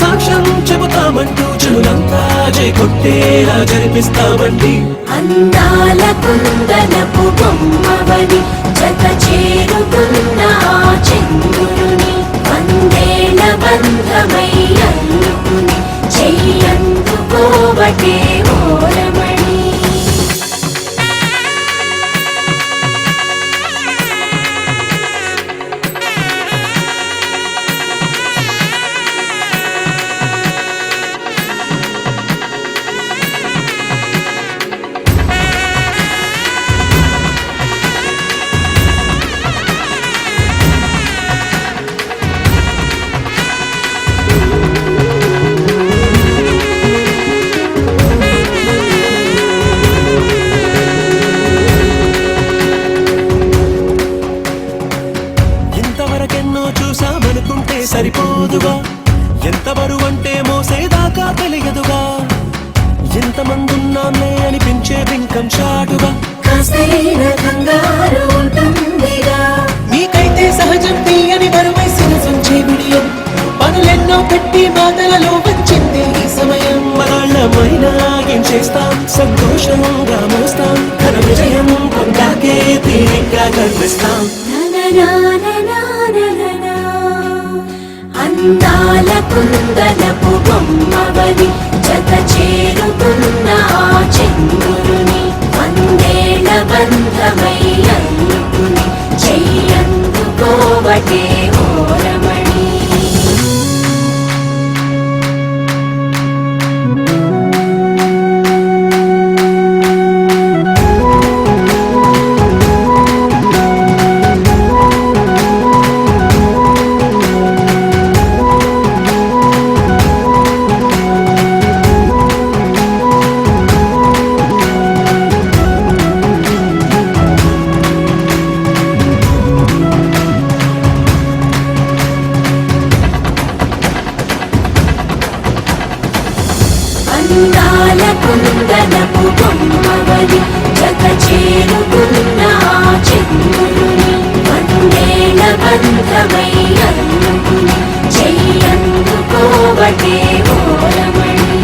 సాక్ష్యం చెబుతామంటూ జనులంతా జై కొట్టేలా జరిపిస్తామండి. అందాల కుందనపు బొమ్మవని జత చేరుకున్న చంద్రుడు మనలో వచ్చింది. ఈ సమయం మనమైన చేస్తాం? సంతోషంగా మోస్తాం. ఘన విజయం పొందాకే తీరిగ్గా కనిపిస్తాం. అందాల కుందనపు బొమ్మవని జత చే పాలకుందనపు బొమ్మవని జగ చేరుకున్న ఆ చంద్రుని వందేల బంధమై అందుకుని చెయ్యందుకోబటే ఓరమణి.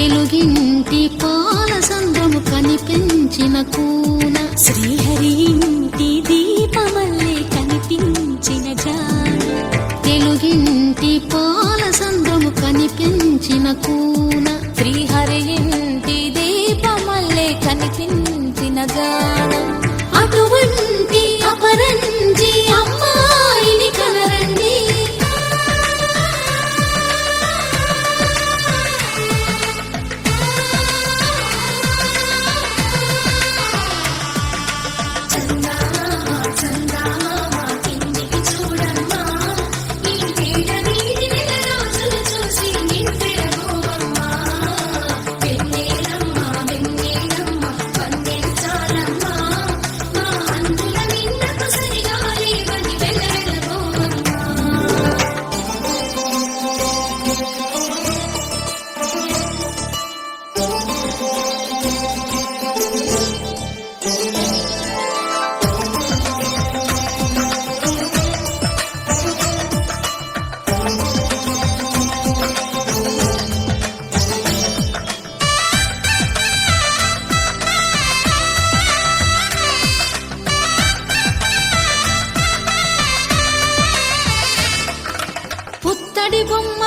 తెలుగింటి పాలసంద్రము కనిపించిన కూన. శ్రీహరి ఇంటి దీపమల్లే కనిపించిన జాన. తెలుగింటి పాలసంద్రము కనిపించిన కూన. శ్రీహరి ఇంటి దీపమల్లే కనిపించిన జాన. అటువంటి అపరంజీ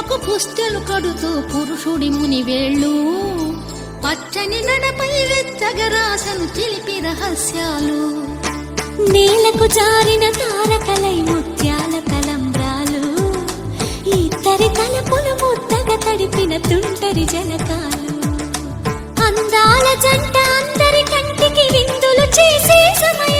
పుత్తడి పుస్తెలు కడుతూ పురుషుడి ముని వేళ్ళు. పచ్చని నడపై వెచ్చగరాసను చిలిపి రహస్యాలు. నేలకు జారిన తారకలై ముత్యాల తలంబ్రాలు ఇద్దరి తలపులు ముద్దగా తడిపిన తుంటరి జలకాలు అందాల జంట అందరి కంటికి విందులు చేసే సమయం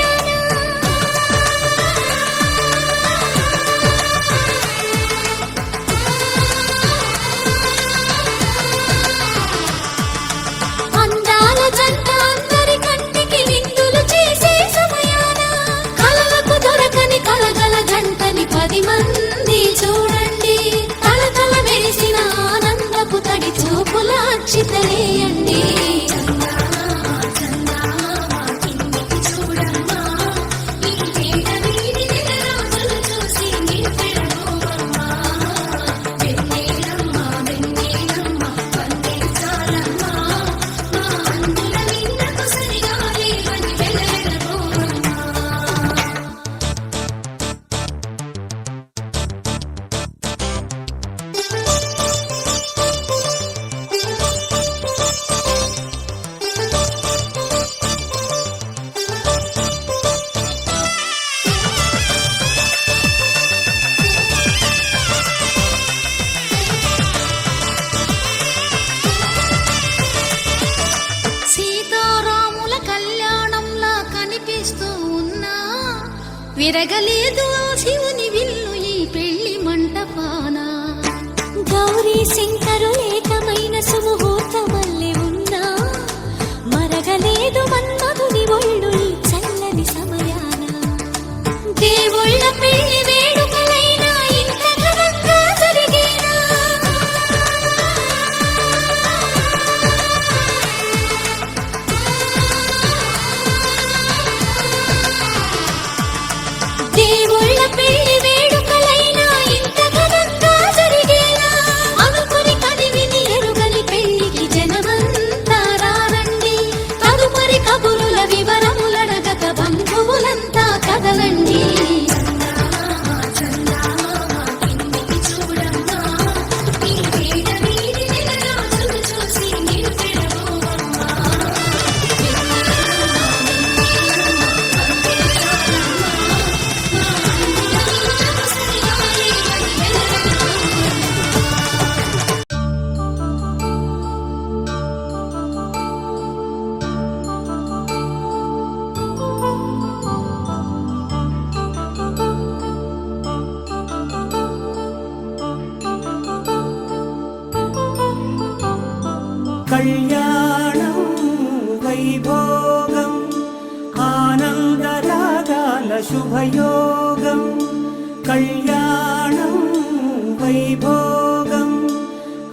వైభోగం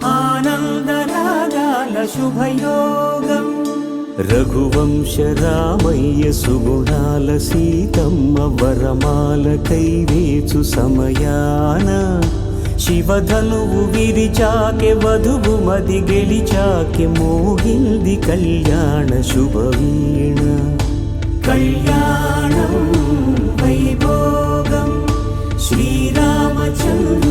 ఆనందరాగాల శుభయోగం. రఘువంశ రామయ్య సుగుణాల సీతమ్మ వరమాల కైవేచు సమయాన. శివధనువు విరిచాకె వధువు మది గెలిచాకె మోగింది కళ్యాణ శుభవీణ. కళ్యాణం వైభోగం శ్రీరామచంద్రుని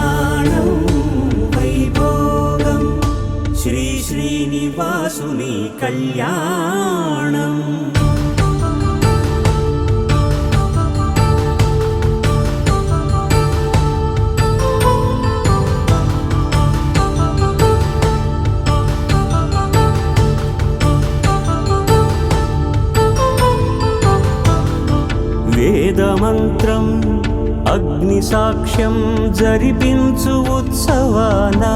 కళ్యాణం. వేదమంత్రం అగ్ని సాక్ష్యం జరిపించు ఉత్సవానా.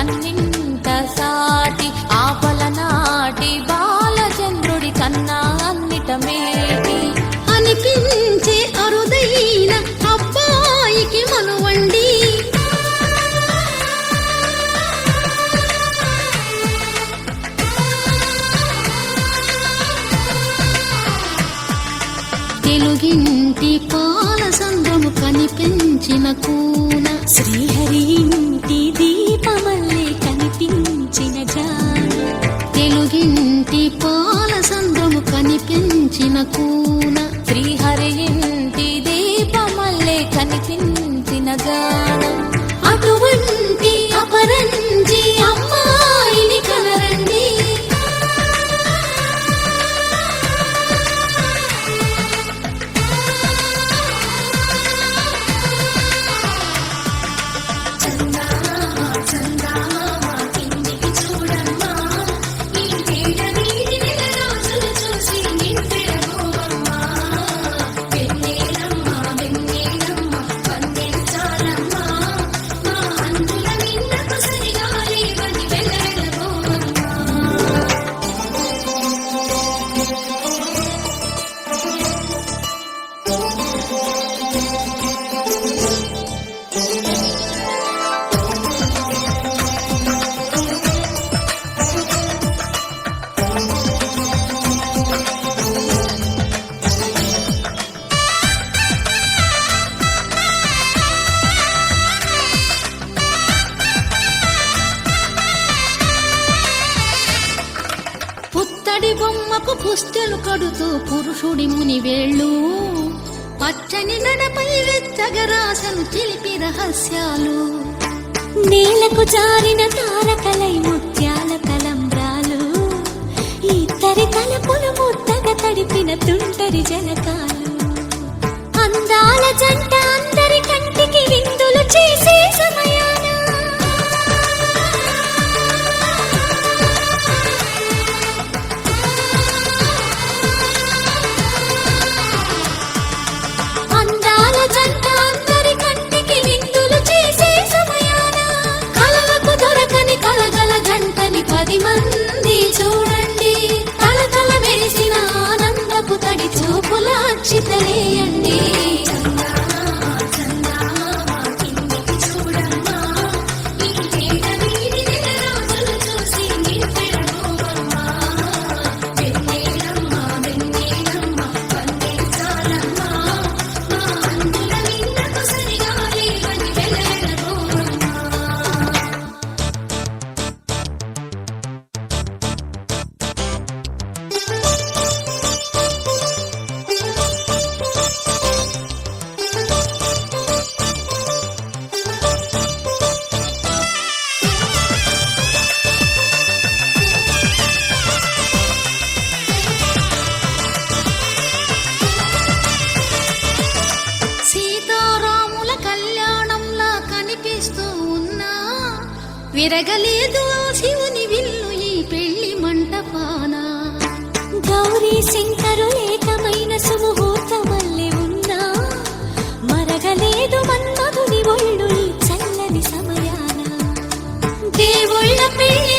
కన్నింత సాటి ఆపలనాటి బాలచంద్రుడి కన్నా అన్నిట మేటి అనిపించే అరుదైన అబ్బాయికి మనువండి తెలుగింటి పాల సంద్రము కనిపించిన కూన. శ్రీహరి కనిపించిన రహస్యాలు. నేలకు జారిన తారకలై ముత్యాల తలంబ్రాలు ఇద్దరి తలపులు ముద్దగా తడిపిన తుంటరి జలకాలు అందాల జంట అందరి విరగలేదు ఆ శివుని విల్లు ఈ పెళ్ళి మంటపాన. గౌరీ శంకరు ఏకమైన సుముహూర్తమల్లె ఉన్నా. మరగలేదు మన్మధుని ఒళ్ళు చల్లని సమయాన. దేవుళ్ళ పెళ్ళి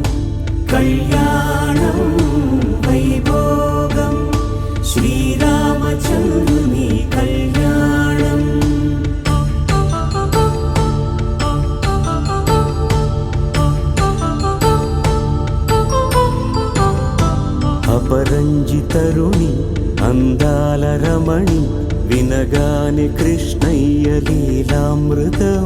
కళ్యాణం వైభోగం శ్రీరామచంద్రుని కళ్యాణం అపరంజి తరుణి అందాల రమణి వినగానే కృష్ణయ్య లీలామృతం